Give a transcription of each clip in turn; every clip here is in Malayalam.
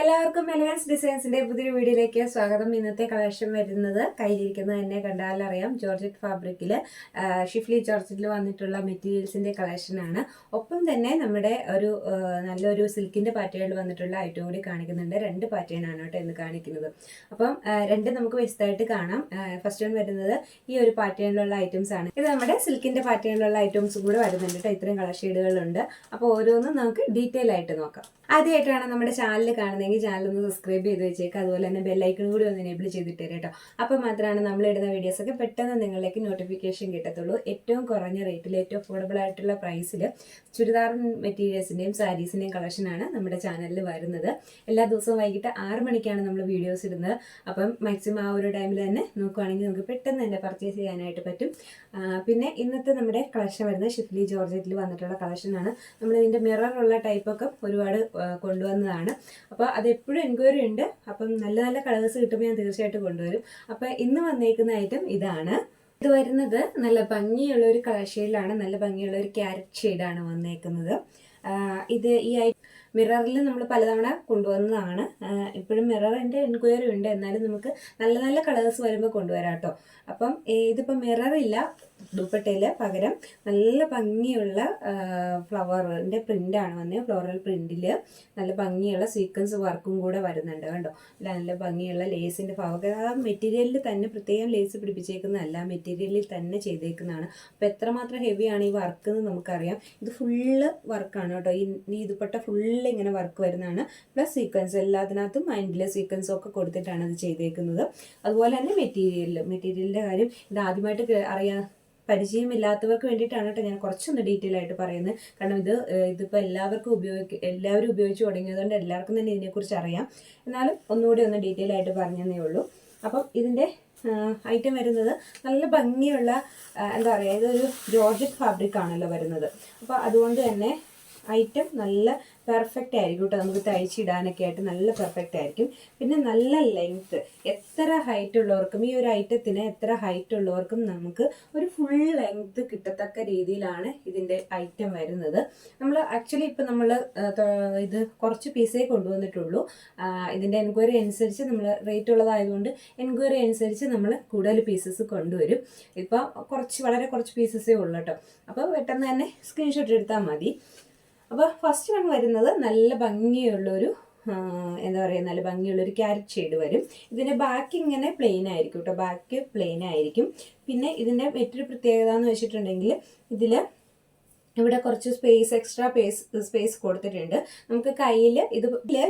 എല്ലാവർക്കും എലഗൻസ് ഡിസൈൻസിന്റെ പുതിയൊരു വീഡിയോയിലേക്ക് സ്വാഗതം. ഇന്നത്തെ കളക്ഷൻ വരുന്നത് കയ്യിലിരിക്കുന്നത് തന്നെ കണ്ടാൽ അറിയാം ജോർജറ്റ് ഫാബ്രിക്കിൽ ഷിഫ്ലി ജോർജറ്റിൽ വന്നിട്ടുള്ള മെറ്റീരിയൽസിന്റെ കളക്ഷനാണ് ഒപ്പം തന്നെ നമ്മുടെ ഒരു നല്ലൊരു സിൽക്കിന്റെ പാറ്റേണിൽ വന്നിട്ടുള്ള ഐറ്റം കൂടി കാണിക്കുന്നുണ്ട്. രണ്ട് പാറ്റേൺ ആണ് കേട്ടോ ഇന്ന് കാണിക്കുന്നത്. അപ്പം രണ്ട് നമുക്ക് വ്യസ്തമായിട്ട് കാണാം. ഫസ്റ്റ് വൺ വരുന്നത് ഈ ഒരു പാറ്റേണിലുള്ള ഐറ്റംസ് ആണ്. ഇത് നമ്മുടെ സിൽക്കിന്റെ പാറ്റേണിലുള്ള ഐറ്റംസ് കൂടെ വരുന്നുണ്ട് കേട്ടോ. ഇത്രയും കളർ ഷെയ്ഡുകളുണ്ട് അപ്പോൾ ഓരോന്നും നമുക്ക് ഡീറ്റെയിൽ ആയിട്ട് നോക്കാം. ആദ്യമായിട്ടാണ് നമ്മുടെ ചാനലിൽ ചാനൽ കാണുന്നതെങ്കിൽ ചാനൽ ഒന്ന് സബ്സ്ക്രൈബ് ചെയ്ത് വെച്ചേക്കുക അതുപോലെ തന്നെ ബെല്ലൈക്കൺ കൂടി ഒന്ന് എനേബിൾ ചെയ്തിട്ട് കേട്ടോ. അപ്പോൾ മാത്രമാണ് നമ്മൾ ഇടുന്ന വീഡിയോസൊക്കെ പെട്ടെന്ന് നിങ്ങളിലേക്ക് നോട്ടിഫിക്കേഷൻ കിട്ടത്തുള്ളൂ. ഏറ്റവും കുറഞ്ഞ റേറ്റിൽ ഏറ്റവും അഫോർഡബിൾ ആയിട്ടുള്ള പ്രൈസിൽ ചുരിദാർ മെറ്റീരിയൽസിന്റെയും സാരീസിന്റെയും കളക്ഷനാണ് നമ്മുടെ ചാനലിൽ വരുന്നത്. എല്ലാ ദിവസവും വൈകിട്ട് ആറ് മണിക്കാണ് നമ്മൾ വീഡിയോസ് ഇടുന്നത്. അപ്പം മാക്സിമം ആ ഒരു ടൈമിൽ തന്നെ നോക്കുവാണെങ്കിൽ നമുക്ക് പെട്ടെന്ന് തന്നെ പർച്ചേസ് ചെയ്യാനായിട്ട് പറ്റും. പിന്നെ ഇന്നത്തെ നമ്മുടെ കളക്ഷൻ വരുന്നത് ഷിഫ്ലി ജോർജറ്റിൽ വന്നിട്ടുള്ള കളക്ഷനാണ് നമ്മൾ ഇതിന്റെ മിററുള്ള ടൈപ്പൊക്കെ ഒരുപാട് കൊണ്ടുവന്നതാണ്. അപ്പോൾ അത് എപ്പോഴും എൻക്വയറി ഉണ്ട്. അപ്പം നല്ല നല്ല കളേഴ്സ് കിട്ടുമ്പോൾ ഞാൻ തീർച്ചയായിട്ടും കൊണ്ടുവരും. അപ്പം ഇന്ന് വന്നേക്കുന്ന ഐറ്റം ഇതാണ്. ഇത് വരുന്നത് നല്ല ഭംഗിയുള്ള ഒരു കളർ ഷെയ്ഡിലാണ് നല്ല ഭംഗിയുള്ള ഒരു ക്യാരറ്റ് ഷെയ്ഡാണ് വന്നേക്കുന്നത്. ഇത് ഈ ഐ മിററിൽ നമ്മൾ പലതവണ കൊണ്ടുവന്നതാണ്. ഇപ്പോഴും മിററിന്റെ എൻക്വയറി ഉണ്ട്. എന്നാലും നമുക്ക് നല്ല നല്ല കളേഴ്സ് വരുമ്പോൾ കൊണ്ടുവരാം കേട്ടോ. അപ്പം ഇതിപ്പോൾ മിററില്ല ദുപ്പട്ടയിൽ പകരം നല്ല ഭംഗിയുള്ള ഫ്ലവറിന്റെ പ്രിന്റാണ് വന്നത് ഫ്ലോറൽ പ്രിന്റിൽ നല്ല ഭംഗിയുള്ള സീക്വൻസ് വർക്കും കൂടെ വരുന്നുണ്ട് കണ്ടോ? നല്ല ഭംഗിയുള്ള ലേസിന്റെ ഭാഗമൊക്കെ ആ മെറ്റീരിയലിൽ തന്നെ പ്രത്യേകം ലേസ് പിടിപ്പിച്ചേക്കുന്നതല്ല മെറ്റീരിയലിൽ തന്നെ ചെയ്തേക്കുന്നതാണ്. അപ്പോൾ എത്രമാത്രം ഹെവിയാണ് ഈ വർക്ക് എന്ന് നമുക്കറിയാം. ഇത് ഫുള്ള് വർക്കാണ് കേട്ടോ. ഈ ഈ ദുപ്പട്ട ഫുള്ള് ഇങ്ങനെ വർക്ക് വരുന്നതാണ്. പ്ലസ് സീക്വൻസ് എല്ലാത്തിനകത്തും മൈൻഡിലെ സീക്വൻസും ഒക്കെ കൊടുത്തിട്ടാണ് അത് ചെയ്തേക്കുന്നത്. അതുപോലെ തന്നെ മെറ്റീരിയൽ മെറ്റീരിയലിന്റെ കാര്യം ഇത് ആദ്യമായിട്ട് അറിയാ പരിചയമില്ലാത്തവർക്ക് വേണ്ടിയിട്ടാണ് കേട്ടോ ഞാൻ കുറച്ചൊന്ന് ഡീറ്റെയിൽ ആയിട്ട് പറയുന്നത്. കാരണം ഇത് ഇതിപ്പോൾ എല്ലാവർക്കും ഉപയോഗിക്ക എല്ലാവരും ഉപയോഗിച്ച് തുടങ്ങിയതുകൊണ്ട് എല്ലാവർക്കും തന്നെ ഇതിനെക്കുറിച്ച് അറിയാം. എന്നാലും ഒന്നുകൂടി ഒന്ന് ഡീറ്റെയിൽ ആയിട്ട് പറഞ്ഞതേ ഉള്ളൂ. അപ്പം ഇതിന്റെ ഐറ്റം വരുന്നത് നല്ല ഭംഗിയുള്ള എന്താ പറയുക ഇതൊരു ജോർജറ്റ് ഫാബ്രിക് ആണല്ലോ വരുന്നത്. അപ്പോൾ അതുകൊണ്ട് തന്നെ ഐറ്റം നല്ല പെർഫെക്റ്റ് ആയിരിക്കും കേട്ടോ നമുക്ക് തയ്ച്ചിടാനൊക്കെ ആയിട്ട് നല്ല പെർഫെക്റ്റ് ആയിരിക്കും. പിന്നെ നല്ല ലെങ്ത്ത് എത്ര ഹൈറ്റ് ഉള്ളവർക്കും ഈ ഒരു ഐറ്റത്തിന് എത്ര ഹൈറ്റ് ഉള്ളവർക്കും നമുക്ക് ഒരു ഫുൾ ലെങ്ത്ത് കിട്ടത്തക്ക രീതിയിലാണ് ഇതിന്റെ ഐറ്റം വരുന്നത്. നമ്മൾ ആക്ച്വലി ഇപ്പം നമ്മൾ ഇത് കുറച്ച് പീസേ കൊണ്ടുവന്നിട്ടുള്ളൂ. ഇതിന്റെ എൻക്വയറി അനുസരിച്ച് നമ്മൾ റേറ്റ് ഉള്ളതായതുകൊണ്ട് എൻക്വയറി അനുസരിച്ച് നമ്മൾ കൂടുതൽ പീസസ് കൊണ്ടുവരും. ഇപ്പോൾ കുറച്ച് വളരെ കുറച്ച് പീസസേ ഉള്ളൂ കേട്ടോ അപ്പോൾ പെട്ടെന്ന് തന്നെ സ്ക്രീൻഷോട്ട് എടുത്താൽ മതി. അപ്പോൾ ഫസ്റ്റ് വൺ വരുന്നത് നല്ല ഭംഗിയുള്ളൊരു എന്താ പറയുക നല്ല ഭംഗിയുള്ളൊരു ക്യാരറ്റ് ഷെയ്ഡ് വരും. ഇതിന്റെ ബാക്ക് ഇങ്ങനെ പ്ലെയിൻ ആയിരിക്കും കേട്ടോ ബാക്ക് പ്ലെയിൻ ആയിരിക്കും. പിന്നെ ഇതിന്റെ മറ്റൊരു പ്രത്യേകത എന്ന് വെച്ചിട്ടുണ്ടെങ്കിൽ ഇതിൽ ഇവിടെ കുറച്ച് സ്പേസ് എക്സ്ട്രാ പേസ് സ്പേസ് കൊടുത്തിട്ടുണ്ട്. നമുക്ക് കയ്യിൽ ഇത്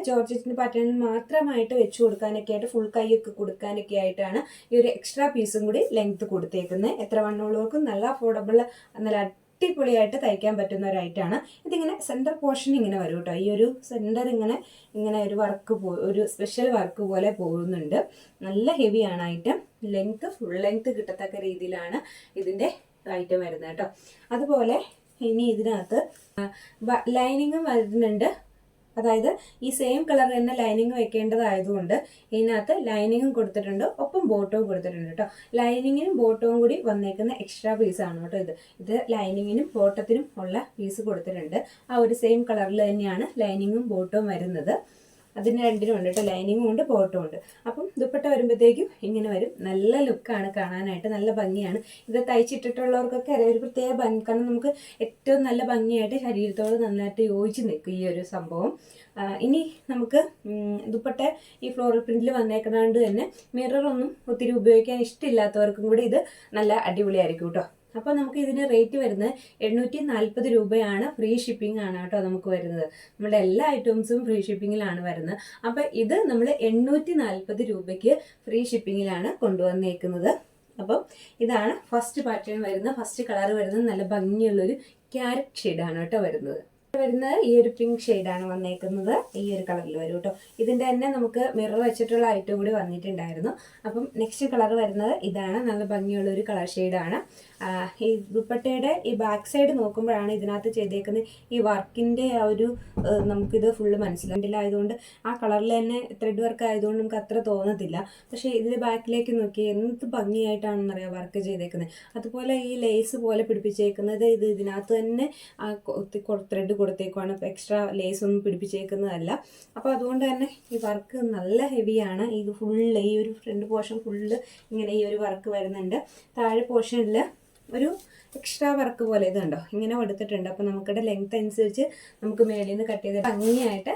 ജോർജറ്റിന്റെ പാറ്റേണിൽ മാത്രമായിട്ട് വെച്ച് കൊടുക്കാനൊക്കെ ആയിട്ട് ഫുൾ കൈയൊക്കെ കൊടുക്കാനൊക്കെ ആയിട്ടാണ് ഈ ഒരു എക്സ്ട്രാ പീസും കൂടി ലെങ്ത് കൊടുത്തേക്കുന്നത്. എത്ര വണ്ണമുള്ളവർക്കും നല്ല അഫോർഡബിൾ നല്ല അടിപൊളിയായിട്ട് തയ്ക്കാൻ പറ്റുന്ന ഒരു ഐറ്റാണ് ഇതിങ്ങനെ സെന്റർ പോർഷൻ ഇങ്ങനെ വരും കേട്ടോ. ഈ ഒരു സെന്റർ ഇങ്ങനെ ഇങ്ങനെ ഒരു വർക്ക് പോ ഒരു സ്പെഷ്യൽ വർക്ക് പോലെ പോകുന്നുണ്ട്. നല്ല ഹെവിയാണ് ഐറ്റം ലെങ്ത് ഫുൾ ലെങ്ത് കിട്ടത്തക്ക രീതിയിലാണ് ഇതിന്റെ ഐറ്റം വരുന്നത് കേട്ടോ. അതുപോലെ ഇനി ഇതിനകത്ത് ലൈനിങ്ങും വരുന്നുണ്ട്. അതായത് ഈ സെയിം കളർ തന്നെ ലൈനിങ് വെക്കേണ്ടതായതുകൊണ്ട് ഇതിനകത്ത് ലൈനിങ്ങും കൊടുത്തിട്ടുണ്ട്. ഒപ്പം ബോട്ടവും കൊടുത്തിട്ടുണ്ട് കേട്ടോ ലൈനിങ്ങിനും ബോട്ടവും കൂടി വന്നേക്കുന്ന എക്സ്ട്രാ പീസ് ആണ് കേട്ടോ ഇത്. ഇത് ലൈനിങ്ങിനും ബോട്ടത്തിനും ഉള്ള പീസ് കൊടുത്തിട്ടുണ്ട്. ആ ഒരു സെയിം കളറിൽ തന്നെയാണ് ലൈനിങ്ങും ബോട്ടവും വരുന്നത്. അതിന് രണ്ടിനും ഉണ്ട് കേട്ടോ. ലൈനിങ്ങും ഉണ്ട് ബോട്ടും ഉണ്ട്. അപ്പം ദുപ്പട്ട വരുമ്പോഴത്തേക്കും ഇങ്ങനെ വരും. നല്ല ലുക്കാണ് കാണാനായിട്ട് നല്ല ഭംഗിയാണ്. ഇത് തയ്ച്ചിട്ടിട്ടുള്ളവർക്കൊക്കെ അറിയാം ഒരു പ്രത്യേക ഭംഗി. കാരണം നമുക്ക് ഏറ്റവും നല്ല ഭംഗിയായിട്ട് ശരീരത്തോട് നന്നായിട്ട് യോജിച്ച് നിൽക്കും ഈ ഒരു സംഭവം. ഇനി നമുക്ക് ദുപ്പട്ട ഈ ഫ്ലോറൽ പ്രിന്റിൽ വന്നേക്കുന്നതുകൊണ്ട് തന്നെ മിററൊന്നും ഒത്തിരി ഉപയോഗിക്കാൻ ഇഷ്ടമില്ലാത്തവർക്കും കൂടി ഇത് നല്ല അടിപൊളിയായിരിക്കും കേട്ടോ. അപ്പോൾ നമുക്ക് ഇതിന് റേറ്റ് വരുന്നത് എണ്ണൂറ്റി നാൽപ്പത് രൂപയാണ് ഫ്രീ ഷിപ്പിംഗ് ആണ് കേട്ടോ നമുക്ക് വരുന്നത്. നമ്മുടെ എല്ലാ ഐറ്റംസും ഫ്രീ ഷിപ്പിങ്ങിലാണ് വരുന്നത്. അപ്പോൾ ഇത് നമ്മൾ എണ്ണൂറ്റി നാൽപ്പത് രൂപയ്ക്ക് ഫ്രീ ഷിപ്പിങ്ങിലാണ് കൊണ്ടുവന്നേക്കുന്നത്. അപ്പം ഇതാണ് ഫസ്റ്റ് പാറ്റേൺ വരുന്നത്. ഫസ്റ്റ് കളർ വരുന്നത് നല്ല ഭംഗിയുള്ളൊരു ക്യാരറ്റ് ഷെയ്ഡാണ് കേട്ടോ വരുന്നത്. വരുന്നത് ഈ ഒരു പിങ്ക് ഷെയ്ഡാണ് വന്നേക്കുന്നത്. ഈ ഒരു കളറിൽ വരും കേട്ടോ ഇതിന്റെ തന്നെ നമുക്ക് മിറർ വെച്ചിട്ടുള്ള ഐറ്റം കൂടി വന്നിട്ടുണ്ടായിരുന്നു. അപ്പം നെക്സ്റ്റ് കളർ വരുന്നത് ഇതാണ്. നല്ല ഭംഗിയുള്ള ഒരു കളർ ഷെയ്ഡാണ് ഈ ദുപ്പട്ടയുടെ ഈ ബാക്ക് സൈഡ് നോക്കുമ്പോഴാണ് ഇതിനകത്ത് ചെയ്തേക്കുന്ന ഈ വർക്കിന്റെ ആ ഒരു നമുക്കിത് ഫുള്ള് മനസ്സിലായതുകൊണ്ട് ആ കളറിൽ തന്നെ ത്രെഡ് വർക്ക് ആയതുകൊണ്ട് നമുക്ക് അത്ര തോന്നത്തില്ല. പക്ഷേ ഇതിൽ ബാക്കിലേക്ക് നോക്കി എന്ത് ഭംഗിയായിട്ടാണെന്നറിയാം വർക്ക് ചെയ്തേക്കുന്നത്. അതുപോലെ ഈ ലേസ് പോലെ പിടിപ്പിച്ചേക്കുന്നത് ഇത് ഇതിനകത്ത് തന്നെ ആ ത്രെഡ് കൊടുത്തേക്കുവാണ്. എക്സ്ട്രാ ലേസ് ഒന്നും പിടിപ്പിച്ചേക്കുന്നതല്ല. അപ്പോൾ അതുകൊണ്ട് തന്നെ ഈ വർക്ക് നല്ല ഹെവിയാണ് ഇത് ഫുള്ള് ഈ ഒരു ഫ്രണ്ട് പോർഷൻ ഫുള്ള് ഇങ്ങനെ ഈ ഒരു വർക്ക് വരുന്നുണ്ട്. താഴെ പോർഷനിൽ ഒരു എക്സ്ട്രാ വർക്ക് പോലെ ഇത് കണ്ടോ ഇങ്ങനെ കൊടുത്തിട്ടുണ്ട് അപ്പോൾ നമുക്കിടെ ലെങ്ത് അനുസരിച്ച് നമുക്ക് മേളിൽ നിന്ന് കട്ട് ചെയ്ത് ഭംഗിയായിട്ട്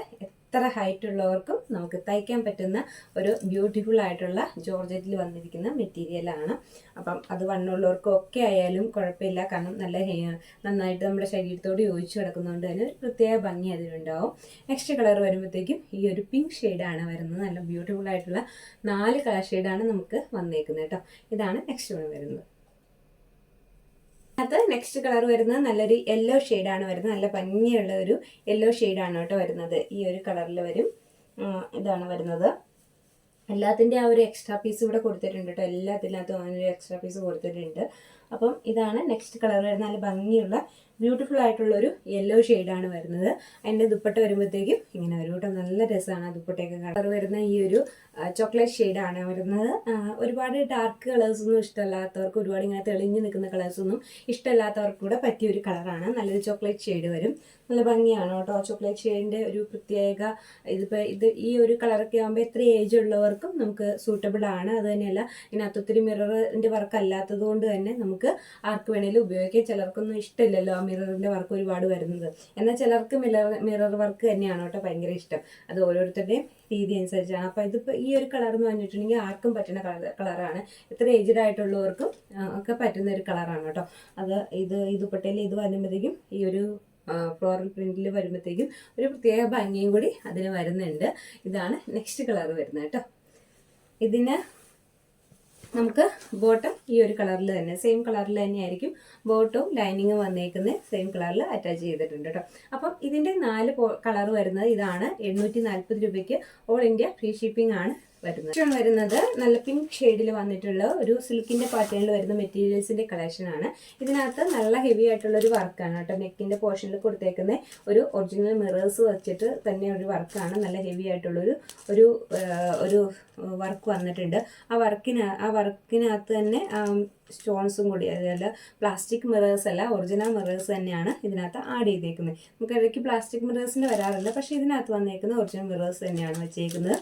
എത്ര ഹൈറ്റ് ഉള്ളവർക്കും നമുക്ക് തയ്ക്കാൻ പറ്റുന്ന ഒരു ബ്യൂട്ടിഫുൾ ആയിട്ടുള്ള ജോർജറ്റിൽ വന്നിരിക്കുന്ന മെറ്റീരിയലാണ് അപ്പം അത് വണ്ണുള്ളവർക്കും ഒക്കെ ആയാലും കുഴപ്പമില്ല. കാരണം നല്ല നന്നായിട്ട് നമ്മുടെ ശരീരത്തോട് യോജിച്ച് കിടക്കുന്നതുകൊണ്ട് തന്നെ ഒരു പ്രത്യേക ഭംഗി അതിലുണ്ടാവും. നെക്സ്റ്റ് കളർ വരുമ്പോഴത്തേക്കും ഈ ഒരു പിങ്ക് ഷെയ്ഡാണ് വരുന്നത്. നല്ല ബ്യൂട്ടിഫുൾ ആയിട്ടുള്ള നാല് കളർ ഷെയ്ഡാണ് നമുക്ക് വന്നേക്കുന്നത് കേട്ടോ. ഇതാണ് നെക്സ്റ്റ് വൺ വരുന്നത്. അത് നെക്സ്റ്റ് കളർ വരുന്നത് നല്ലൊരു യെല്ലോ ആണ് വരുന്നത്. നല്ല ഭംഗിയുള്ള ഒരു യെല്ലോ ആണ് കേട്ടോ വരുന്നത്. ഈ ഒരു കളറിൽ വരും. ഇതാണ് വരുന്നത്. എല്ലാത്തിന്റെ ആ ഒരു എക്സ്ട്രാ പീസ് ഇവിടെ കൊടുത്തിട്ടുണ്ട് കേട്ടോ. എല്ലാത്തിനകത്തും അങ്ങനെ ഒരു എക്സ്ട്രാ പീസ് കൊടുത്തിട്ടുണ്ട്. അപ്പം ഇതാണ് നെക്സ്റ്റ് കളർ വരുന്നത്. നല്ല ഭംഗിയുള്ള ബ്യൂട്ടിഫുൾ ആയിട്ടുള്ള ഒരു യെല്ലോ ഷെയ്ഡാണ് വരുന്നത്. അതിന്റെ ദുപ്പട്ട വരുമ്പോഴത്തേക്കും ഇങ്ങനെ ഒരു കേട്ടോ. നല്ല രസമാണ് ദുപ്പട്ടയൊക്കെ കളർ വരുന്ന ഈ ഒരു ചോക്ലേറ്റ് ഷെയ്ഡാണ് വരുന്നത്. ഒരുപാട് ഡാർക്ക് കളേഴ്സൊന്നും ഇഷ്ടമല്ലാത്തവർക്ക് ഒരുപാട് ഇങ്ങനെ തെളിഞ്ഞു നിൽക്കുന്ന കളേഴ്സൊന്നും ഇഷ്ടമല്ലാത്തവർക്ക് കൂടെ പറ്റിയ ഒരു കളറാണ് നല്ലൊരു ചോക്ലേറ്റ് ഷെയ്ഡ് വരും. നല്ല ഭംഗിയാണ് കേട്ടോ. ചോക്ലേറ്റ് ഷെയ്ഡിന്റെ ഒരു പ്രത്യേക ഇതിപ്പോൾ ഇത് ഈ ഒരു കളറൊക്കെ ആകുമ്പോൾ എത്ര ഏജ് ഉള്ളവർക്കും നമുക്ക് സൂട്ടബിൾ ആണ്. അത് തന്നെയല്ല ഇതിനകത്ത് ഒത്തിരി മിററിന്റെ വർക്ക് അല്ലാത്തത് കൊണ്ട് തന്നെ നമുക്ക് ആർക്ക് വേണേലും ഉപയോഗിക്കാം. ചിലർക്കൊന്നും ഇഷ്ടമില്ലല്ലോ. മിററിന്റെ വർക്ക് ഒരുപാട് വരുന്നത്. എന്നാൽ ചിലർക്ക് മിറർ മിറർ വർക്ക് തന്നെയാണ് കേട്ടോ ഭയങ്കര ഇഷ്ടം. അത് ഓരോരുത്തരുടെയും രീതി അനുസരിച്ചാണ്. അപ്പോൾ ഇതിപ്പോൾ ഈ ഒരു കളർ എന്ന് പറഞ്ഞിട്ടുണ്ടെങ്കിൽ ആർക്കും പറ്റുന്ന കളർ കളറാണ്. ഇത്ര ഏജ്ഡ് ആയിട്ടുള്ളവർക്കും ഒക്കെ പറ്റുന്ന ഒരു കളറാണ് കേട്ടോ. അത് ഇത് ഇത് ദുപ്പട്ടയിൽ ഇത് വരുമ്പോഴത്തേക്കും ഈ ഒരു ഫ്ലോറൽ പ്രിന്റിൽ വരുമ്പോഴത്തേക്കും ഒരു പ്രത്യേക ഭംഗിയും കൂടി അതിന് വരുന്നുണ്ട്. ഇതാണ് നെക്സ്റ്റ് കളർ വരുന്നത് കേട്ടോ. ഇതിന് നമുക്ക് ബോട്ടം ഈ ഒരു കളറിൽ തന്നെ സെയിം കളറിൽ തന്നെയായിരിക്കും ബോട്ടവും ലൈനിങ്ങും വന്നേക്കുന്നത് സെയിം കളറിൽ അറ്റാച്ച് ചെയ്തിട്ടുണ്ട് കേട്ടോ അപ്പം ഇതിന്റെ നാല് കളർ വരുന്നത് ഇതാണ്. എണ്ണൂറ്റി നാൽപ്പത് രൂപയ്ക്ക് ഓൾ ഇന്ത്യ ഫ്രീ ഷിപ്പിംഗ് ആണ്. വരുന്നത്. വരുന്നത് നല്ല പിങ്ക് ഷെയ്ഡിൽ വന്നിട്ടുള്ള ഒരു സിൽക്കിന്റെ പാറ്റേണിൽ വരുന്ന മെറ്റീരിയൽസിന്റെ കളക്ഷൻ ആണ്. ഇതിനകത്ത് നല്ല ഹെവി ആയിട്ടുള്ള ഒരു വർക്കാണ് കേട്ടോ. നെക്കിന്റെ പോർഷനിൽ കൊടുത്തേക്കുന്ന ഒരു ഒറിജിനൽ മിറേഴ്സ് വെച്ചിട്ട് തന്നെ ഒരു വർക്കാണ് നല്ല ഹെവി ആയിട്ടുള്ള ഒരു ഒരു വർക്ക് വന്നിട്ടുണ്ട്. ആ വർക്കിന് ആ വർക്കിനകത്ത് തന്നെ സ്റ്റോൺസും കൂടി അതായത് പ്ലാസ്റ്റിക് മിറേഴ്സ് അല്ല ഒറിജിനൽ മിറേഴ്സ് തന്നെയാണ് ഇതിനകത്ത് ആഡ് ചെയ്തേക്കുന്നത്. നമുക്ക് ഇടയ്ക്ക് പ്ലാസ്റ്റിക് മിറേഴ്സിന് വരാറില്ല പക്ഷേ ഇതിനകത്ത് വന്നേക്കുന്ന ഒറിജിനൽ മിറേഴ്സ് തന്നെയാണ് വെച്ചേക്കുന്നത്.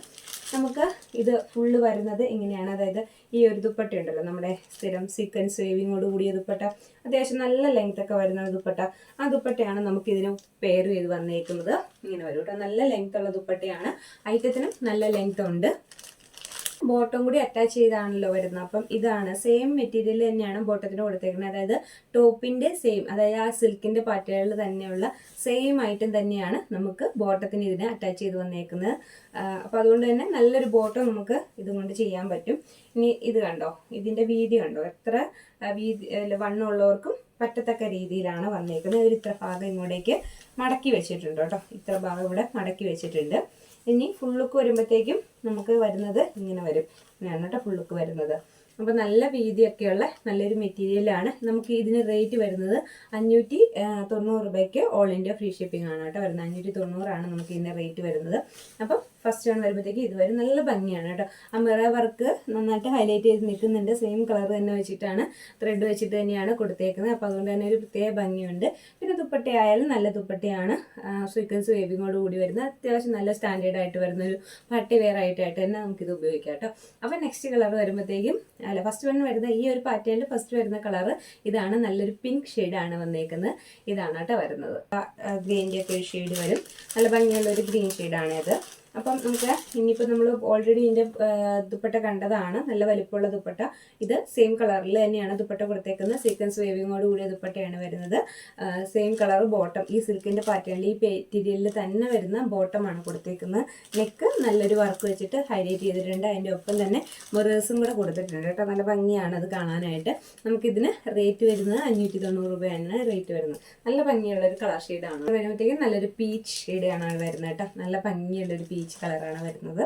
നമുക്ക് ഇത് ഫുള്ള് വരുന്നത് ഇങ്ങനെയാണ്. അതായത് ഈ ഒരു ദുപ്പട്ട ഉണ്ടല്ലോ നമ്മുടെ സ്ഥിരം സീക്വൻസ് സേവിങ്ങോട് കൂടിയ ദുപ്പട്ട. അത്യാവശ്യം നല്ല ലെങ്ത് ഒക്കെ വരുന്ന ദുപ്പട്ട. ആ ദുപ്പട്ടയാണ് നമുക്ക് ഇതിന് പെയർ ചെയ്ത് വന്നേക്കുന്നത്. ഇങ്ങനെ വരും കേട്ടോ നല്ല ലെങ്ത് ഉള്ള ദുപ്പട്ടയാണ്. ഐറ്റത്തിനും നല്ല ലെങ്ത് ഉണ്ട്. ബോട്ടം കൂടി അറ്റാച്ച് ചെയ്താണല്ലോ വരുന്നത്. അപ്പം ഇതാണ് സെയിം മെറ്റീരിയൽ തന്നെയാണ് ബോട്ടത്തിന് കൊടുത്തേക്കുന്നത്. അതായത് ടോപ്പിന്റെ സെയിം അതായത് ആ സിൽക്കിന്റെ പാറ്റേണിൽ തന്നെയുള്ള സെയിം ഐറ്റം തന്നെയാണ് നമുക്ക് ബോട്ടത്തിന് ഇതിനെ അറ്റാച്ച് ചെയ്ത് വന്നേക്കുന്നത്. അപ്പോൾ അതുകൊണ്ട് തന്നെ നല്ലൊരു ബോട്ടം നമുക്ക് ഇതുകൊണ്ട് ചെയ്യാൻ പറ്റും. ഇനി ഇത് കണ്ടോ? ഇതിന്റെ വീതി കണ്ടോ? എത്ര വീതി വണ്ണുള്ളവർക്കും പറ്റത്തക്ക രീതിയിലാണ് വന്നേക്കുന്നത്. ഒരു ഇത്ര ഭാഗം ഇങ്ങോട്ടേക്ക് മടക്കി വെച്ചിട്ടുണ്ട് കേട്ടോ. ഇത്ര ഭാഗം ഇവിടെ മടക്കി വെച്ചിട്ടുണ്ട്. ഇനി ഫുൾ ലുക്ക് വരുമ്പോഴത്തേക്കും നമുക്ക് വരുന്നത് ഇങ്ങനെ വരും. ഇങ്ങനെയാണ് കേട്ടോ ഫുൾ ലുക്ക് വരുന്നത്. അപ്പോൾ നല്ല വീതിയൊക്കെയുള്ള നല്ലൊരു മെറ്റീരിയലാണ് നമുക്ക് ഇതിന് റേറ്റ് വരുന്നത് അഞ്ഞൂറ്റി തൊണ്ണൂറ് രൂപയ്ക്ക് ഓൾ ഇന്ത്യ ഫ്രീ ഷിപ്പിംഗ് ആണ് കേട്ടോ വരുന്നത്. അഞ്ഞൂറ്റി തൊണ്ണൂറാണ് നമുക്ക് ഇതിന്റെ റേറ്റ് വരുന്നത്. അപ്പം ഫസ്റ്റ് ആണ് വരുമ്പോഴത്തേക്ക് ഇത് വരും നല്ല ഭംഗിയാണ് കേട്ടോ. ആ മിറ വർക്ക് നന്നായിട്ട് ഹൈലൈറ്റ് ചെയ്ത് നിൽക്കുന്നുണ്ട്. സെയിം കളർ തന്നെ വെച്ചിട്ടാണ് ത്രെഡ് വെച്ചിട്ട് തന്നെയാണ് കൊടുത്തേക്കുന്നത്. അപ്പോൾ അതുകൊണ്ട് തന്നെ ഒരു പ്രത്യേക ഭംഗിയുണ്ട്. പിന്നെ ദുപ്പട്ടയായാലും നല്ല ദുപ്പട്ടയാണ്. സീക്വൻസ് വേവിങ്ങോട് കൂടി വരുന്ന അത്യാവശ്യം നല്ല സ്റ്റാൻഡേർഡ് ആയിട്ട് വരുന്ന ഒരു പാർട്ടി വെയർ ആയിട്ടായിട്ട് തന്നെ നമുക്കിത് ഉപയോഗിക്കാം കേട്ടോ. അപ്പോൾ നെക്സ്റ്റ് കളർ വരുമ്പോഴത്തേക്കും അല്ല ഫസ്റ്റ് വൺ വരുന്ന ഈ ഒരു പാറ്റേണിൽ ഫസ്റ്റ് വരുന്ന കളർ ഇതാണ്. നല്ലൊരു പിങ്ക് ഷെയ്ഡാണ് വന്നേക്കുന്നത്. ഇതാണ് കേട്ടോ വരുന്നത്. ഗ്രീന്റെ ഒക്കെ ഒരു ഷെയ്ഡ് വരും. നല്ല ഭംഗിയുള്ള ഒരു ഗ്രീൻ ഷെയ്ഡാണ് ഇത് അപ്പം നമുക്ക് ഇനിയിപ്പോൾ നമ്മൾ ഓൾറെഡി ഇതിന്റെ ദുപ്പട്ട കണ്ടതാണ്. നല്ല വലിപ്പമുള്ള ദുപ്പട്ട. ഇത് സെയിം കളറിൽ തന്നെയാണ് ദുപ്പട്ട കൊടുത്തേക്കുന്നത്. സീക്വൻസ് വേവിങ്ങോട് കൂടിയ ദുപ്പട്ടയാണ് വരുന്നത്. സെയിം കളർ ബോട്ടം ഈ സിൽക്കിന്റെ പാറ്റേണിൽ ഈ മെറ്റീരിയലിൽ തന്നെ വരുന്ന ബോട്ടമാണ് കൊടുത്തേക്കുന്നത്. നെക്ക് നല്ലൊരു വർക്ക് വെച്ചിട്ട് ഹൈലൈറ്റ് ചെയ്തിട്ടുണ്ട്. അതിന്റെ ഒപ്പം തന്നെ മിറേഴ്സും കൂടെ കൊടുത്തിട്ടുണ്ട് കേട്ടോ. നല്ല ഭംഗിയാണ് അത് കാണാനായിട്ട്. നമുക്കിതിന് റേറ്റ് വരുന്നത് അഞ്ഞൂറ്റി തൊണ്ണൂറ് രൂപയാണ് റേറ്റ് വരുന്നത്. നല്ല ഭംഗിയുള്ളൊരു കളർ ഷെയ്ഡാണ് വരുമ്പോഴത്തേക്കും നല്ലൊരു പീച്ച് ഷെയ്ഡാണ് വരുന്നത് കേട്ടോ. നല്ല ഭംഗിയുള്ള ഒരു പീച്ച് കളറാണ് വരുന്നത്.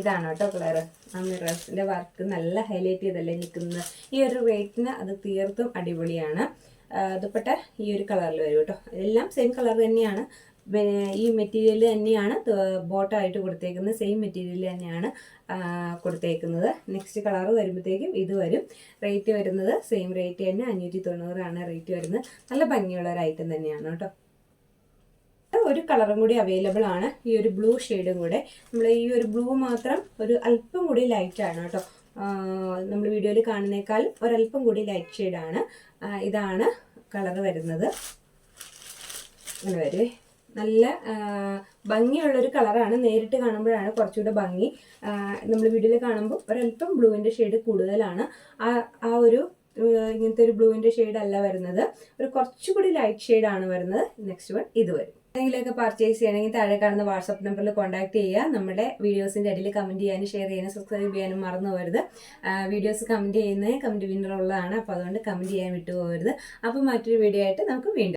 ഇതാണ് കേട്ടോ കളർ ആ മിറേഴ്സിന്റെ വർക്ക് നല്ല ഹൈലൈറ്റ് ചെയ്തല്ലേ നിൽക്കുന്നത്. ഈ ഒരു റേറ്റിന് അത് തീർത്തും അടിപൊളിയാണ്. ദുപ്പട്ട ഈ ഒരു കളറിൽ വരും കേട്ടോ. എല്ലാം സെയിം കളർ തന്നെയാണ്. ഈ മെറ്റീരിയൽ തന്നെയാണ് ബോട്ടായിട്ട് കൊടുത്തേക്കുന്നത്. സെയിം മെറ്റീരിയൽ തന്നെയാണ് കൊടുത്തേക്കുന്നത്. നെക്സ്റ്റ് കളർ വരുമ്പോഴത്തേക്കും ഇത് വരും. റേറ്റ് വരുന്നത് സെയിം റേറ്റ് തന്നെ. അഞ്ഞൂറ്റി തൊണ്ണൂറാണ് റേറ്റ് വരുന്നത്. നല്ല ഭംഗിയുള്ള ഒരു ഐറ്റം തന്നെയാണ് കേട്ടോ. ഒരു കളറും കൂടി അവൈലബിൾ ആണ്. ഈ ഒരു ബ്ലൂ ഷെയ്ഡും കൂടെ. നമ്മൾ ഈ ഒരു ബ്ലൂ മാത്രം ഒരു അല്പം കൂടി ലൈറ്റ് ആണ് കേട്ടോ. നമ്മൾ വീഡിയോയിൽ കാണുന്നേക്കാൾ ഒരല്പം കൂടി ലൈറ്റ് ഷെയ്ഡാണ് ഇതാണ് കളർ വരുന്നത്. അങ്ങനെ നല്ല ഭംഗിയുള്ളൊരു കളറാണ്. നേരിട്ട് കാണുമ്പോഴാണ് കുറച്ചുകൂടെ ഭംഗി. നമ്മൾ വീഡിയോയിൽ കാണുമ്പോൾ ഒരല്പം ബ്ലൂവിന്റെ ഷെയ്ഡ് കൂടുതലാണ്. ആ ആ ഒരു ഇങ്ങനത്തെ ഒരു ബ്ലൂവിന്റെ ഷെയ്ഡ് അല്ല വരുന്നത്. ഒരു കുറച്ചുകൂടി ലൈറ്റ് ഷെയ്ഡാണ് വരുന്നത്. നെക്സ്റ്റ് വൺ ഇത് വരും. എന്തെങ്കിലുമൊക്കെ പർച്ചേസ് ചെയ്യണമെങ്കിൽ താഴെ കാണുന്ന വാട്സപ്പ് നമ്പറിൽ കോൺടാക്ട് ചെയ്യുക. നമ്മുടെ വീഡിയോസിന്റെ ഇടയിൽ കമന്റ് ചെയ്യാനും ഷെയർ ചെയ്യാനും സബ്സ്ക്രൈബ് ചെയ്യാനും മറന്നു പോകരുത്. വീഡിയോസ് കമന്റ് ചെയ്യുന്നത് കമന്റ് വിന്നർ ഉള്ളതാണ്. അപ്പോൾ അതുകൊണ്ട് കമന്റ് ചെയ്യാൻ വിട്ടുപോകരുത്. അപ്പോൾ മറ്റൊരു വീഡിയോ ആയിട്ട് നമുക്ക് വീണ്ടും